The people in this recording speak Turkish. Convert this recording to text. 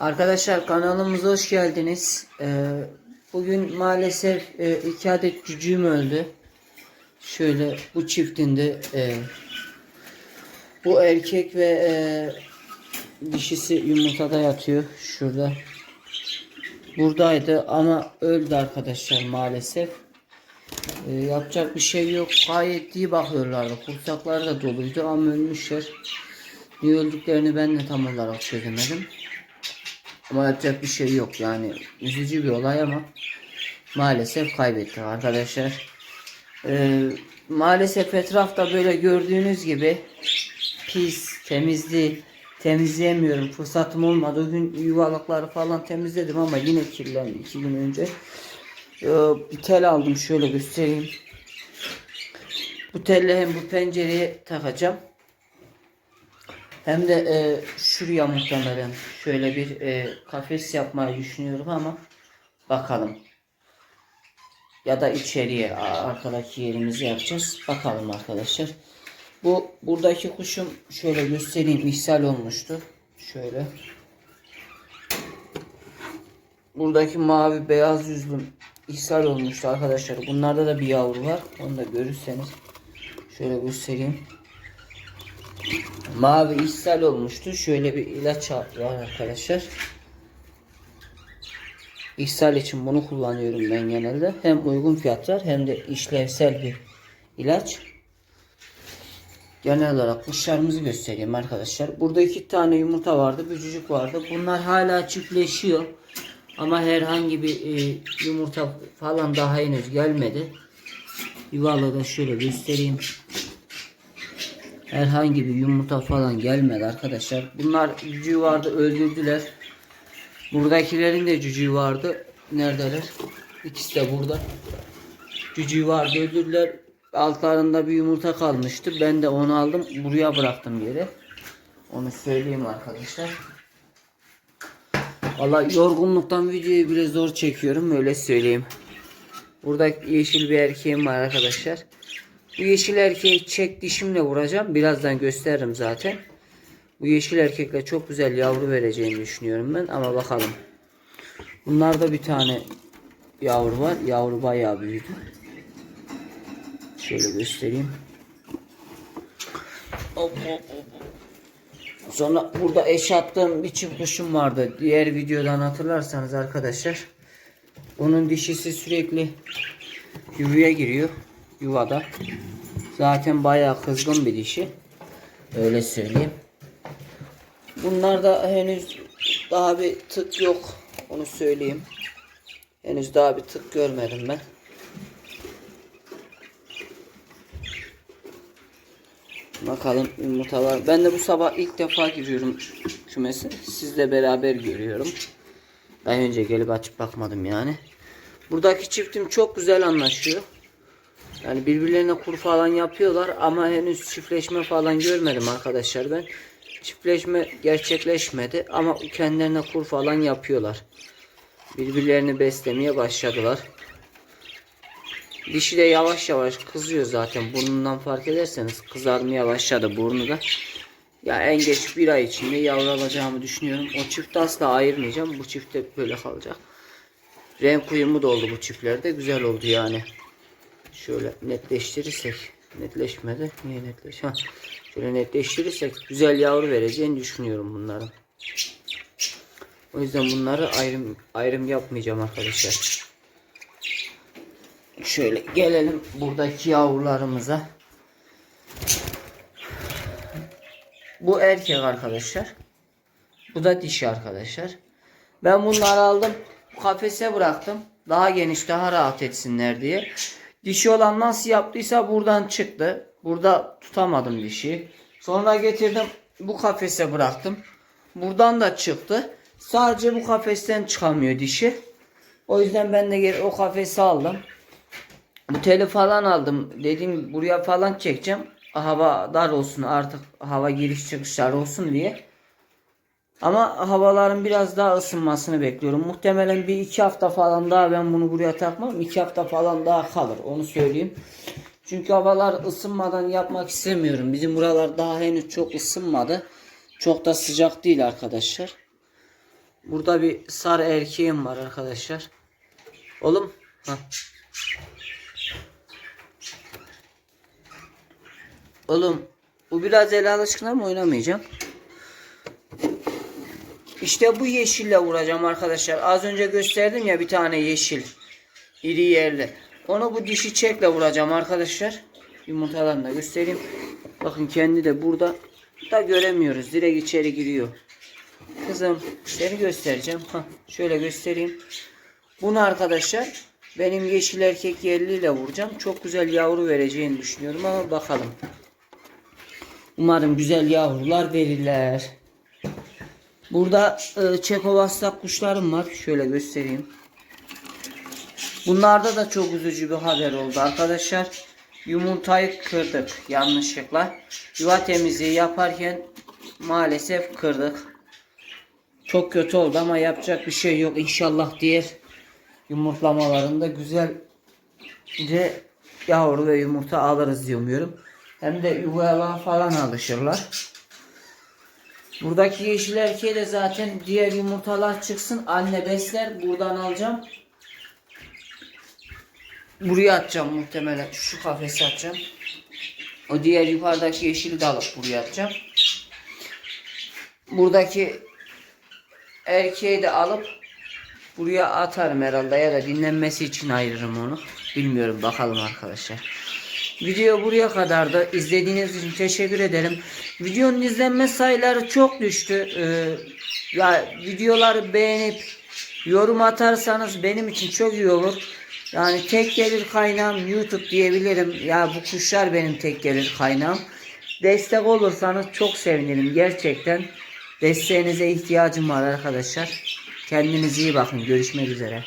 Arkadaşlar kanalımıza hoş geldiniz. Ee, bugün maalesef e, iki adet cücüğüm öldü. Şöyle bu çiftinde e, bu erkek ve e, dişisi yumurtada yatıyor. Şurada. Buradaydı ama öldü arkadaşlar maalesef. Yapacak bir şey yok. Gayet iyi bakıyorlardı. Kursakları da doluydu ama ölmüşler. Niye öldüklerini ben de tam olarak çözemedim. Ama yapacak bir şey yok yani üzücü bir olay ama maalesef kaybettik arkadaşlar. Ee, maalesef etrafta böyle gördüğünüz gibi pis, temizli temizleyemiyorum. Fırsatım olmadı. O gün yuvalıkları falan temizledim ama yine kirlendi iki gün önce. Ee, bir tel aldım şöyle göstereyim. Bu telle hem bu pencereye takacağım. Hem de e, şuraya muhtemelen şöyle bir e, kafes yapmayı düşünüyorum ama bakalım. Ya da içeriye arkadaki yerimizi yapacağız. Bakalım arkadaşlar. Bu buradaki kuşum şöyle göstereyim ishal olmuştu. Şöyle. Buradaki mavi beyaz yüzlüm ishal olmuştu arkadaşlar. Bunlarda da bir yavru var. Onu da görürseniz şöyle göstereyim. Mavi ishal olmuştu. Şöyle bir ilaç var arkadaşlar. İshal için bunu kullanıyorum ben genelde. Hem uygun fiyatlar hem de işlevsel bir ilaç. Genel olarak kuşlarımızı göstereyim arkadaşlar. Burada iki tane yumurta vardı. Bir cücük vardı. Bunlar hala çiftleşiyor. Ama herhangi bir e, yumurta falan daha henüz gelmedi. Yuvalı da şöyle göstereyim. Herhangi bir yumurta falan gelmedi arkadaşlar. Bunlar cücüğü vardı öldürdüler. Buradakilerin de cücüğü vardı. Neredeler? İkisi de burada. Cücüğü vardı öldürdüler. Altlarında bir yumurta kalmıştı. Ben de onu aldım. Buraya bıraktım yere. Onu söyleyeyim arkadaşlar. Valla yorgunluktan videoyu biraz zor çekiyorum. Öyle söyleyeyim. Burada yeşil bir erkeğim var arkadaşlar. Bu yeşil erkeği çek dişimle vuracağım. Birazdan gösteririm zaten. Bu yeşil erkekle çok güzel yavru vereceğini düşünüyorum ben. Ama bakalım. Bunlarda bir tane yavru var. Yavru bayağı büyüdü. Şöyle göstereyim. Sonra burada eş attığım bir çift kuşum vardı. Diğer videodan hatırlarsanız arkadaşlar. Onun dişisi sürekli yuvaya giriyor. Yuvada. Zaten bayağı kızgın bir dişi. Öyle söyleyeyim. Bunlarda henüz daha bir tık yok. Onu söyleyeyim. Henüz daha bir tık görmedim ben. Bakalım yumurtalar. Ben de bu sabah ilk defa giriyorum kümese. Sizle beraber görüyorum. Ben önce gelip açıp bakmadım yani. Buradaki çiftim çok güzel anlaşıyor. Yani birbirlerine kur falan yapıyorlar ama henüz çiftleşme falan görmedim arkadaşlar ben. Çiftleşme gerçekleşmedi ama kendilerine kur falan yapıyorlar. Birbirlerini beslemeye başladılar. Dişi de yavaş yavaş kızıyor zaten. Burnundan fark ederseniz kızarmaya başladı burnu da. Ya en geç bir ay içinde yavru alacağımı düşünüyorum. O çifti asla ayırmayacağım. Bu çift de böyle kalacak. Renk uyumu da oldu bu çiftlerde. Güzel oldu yani. Şöyle netleştirirsek. Netleşmedi. Niye netleş? Ha. Şöyle netleştirirsek güzel yavru vereceğini düşünüyorum bunların. O yüzden bunları ayrım ayrım yapmayacağım arkadaşlar. Şöyle gelelim buradaki yavrularımıza. Bu erkek arkadaşlar. Bu da dişi arkadaşlar. Ben bunları aldım. Kafese bıraktım. Daha geniş daha rahat etsinler diye. Dişi olan nasıl yaptıysa buradan çıktı. Burada tutamadım dişi. Sonra getirdim bu kafese bıraktım. Buradan da çıktı. Sadece bu kafesten çıkamıyor dişi. O yüzden ben de geri o kafesi aldım. Bu teli falan aldım. Dedim buraya falan çekeceğim. Hava dar olsun artık hava giriş çıkışlar olsun diye. Ama havaların biraz daha ısınmasını bekliyorum. Muhtemelen bir iki hafta falan daha ben bunu buraya takmam. iki hafta falan daha kalır onu söyleyeyim. Çünkü havalar ısınmadan yapmak istemiyorum. Bizim buralar daha henüz çok ısınmadı. Çok da sıcak değil arkadaşlar. Burada bir sarı erkeğim var arkadaşlar. Oğlum. Ha. Oğlum bu biraz el alışkın ama oynamayacağım. İşte bu yeşille vuracağım arkadaşlar. Az önce gösterdim ya bir tane yeşil. İri yerli. Onu bu dişi çekle vuracağım arkadaşlar. Yumurtalarını da göstereyim. Bakın kendi de burada da göremiyoruz. Direkt içeri giriyor. Kızım seni göstereceğim. Hah, şöyle göstereyim. Bunu arkadaşlar benim yeşil erkek yerliyle vuracağım. Çok güzel yavru vereceğini düşünüyorum ama bakalım. Umarım güzel yavrular verirler. Burada e, Çekovastak kuşlarım var. Şöyle göstereyim. Bunlarda da çok üzücü bir haber oldu arkadaşlar. Yumurtayı kırdık yanlışlıkla. Yuva temizliği yaparken maalesef kırdık. Çok kötü oldu ama yapacak bir şey yok. İnşallah diğer yumurtlamalarında güzel de yavru ve yumurta alırız diyorum. Hem de yuvaya falan alışırlar. Buradaki yeşil erkeğe de zaten diğer yumurtalar çıksın. Anne besler. Buradan alacağım. Buraya atacağım muhtemelen. Şu kafese atacağım. O diğer yukarıdaki yeşili de alıp buraya atacağım. Buradaki erkeği de alıp buraya atarım herhalde ya da dinlenmesi için ayırırım onu. Bilmiyorum bakalım arkadaşlar. Video buraya kadar da izlediğiniz için teşekkür ederim. Videonun izlenme sayıları çok düştü. Ee, ya videoları beğenip yorum atarsanız benim için çok iyi olur. Yani tek gelir kaynağım YouTube diyebilirim. Ya bu kuşlar benim tek gelir kaynağım. Destek olursanız çok sevinirim gerçekten. Desteğinize ihtiyacım var arkadaşlar. Kendinize iyi bakın. Görüşmek üzere.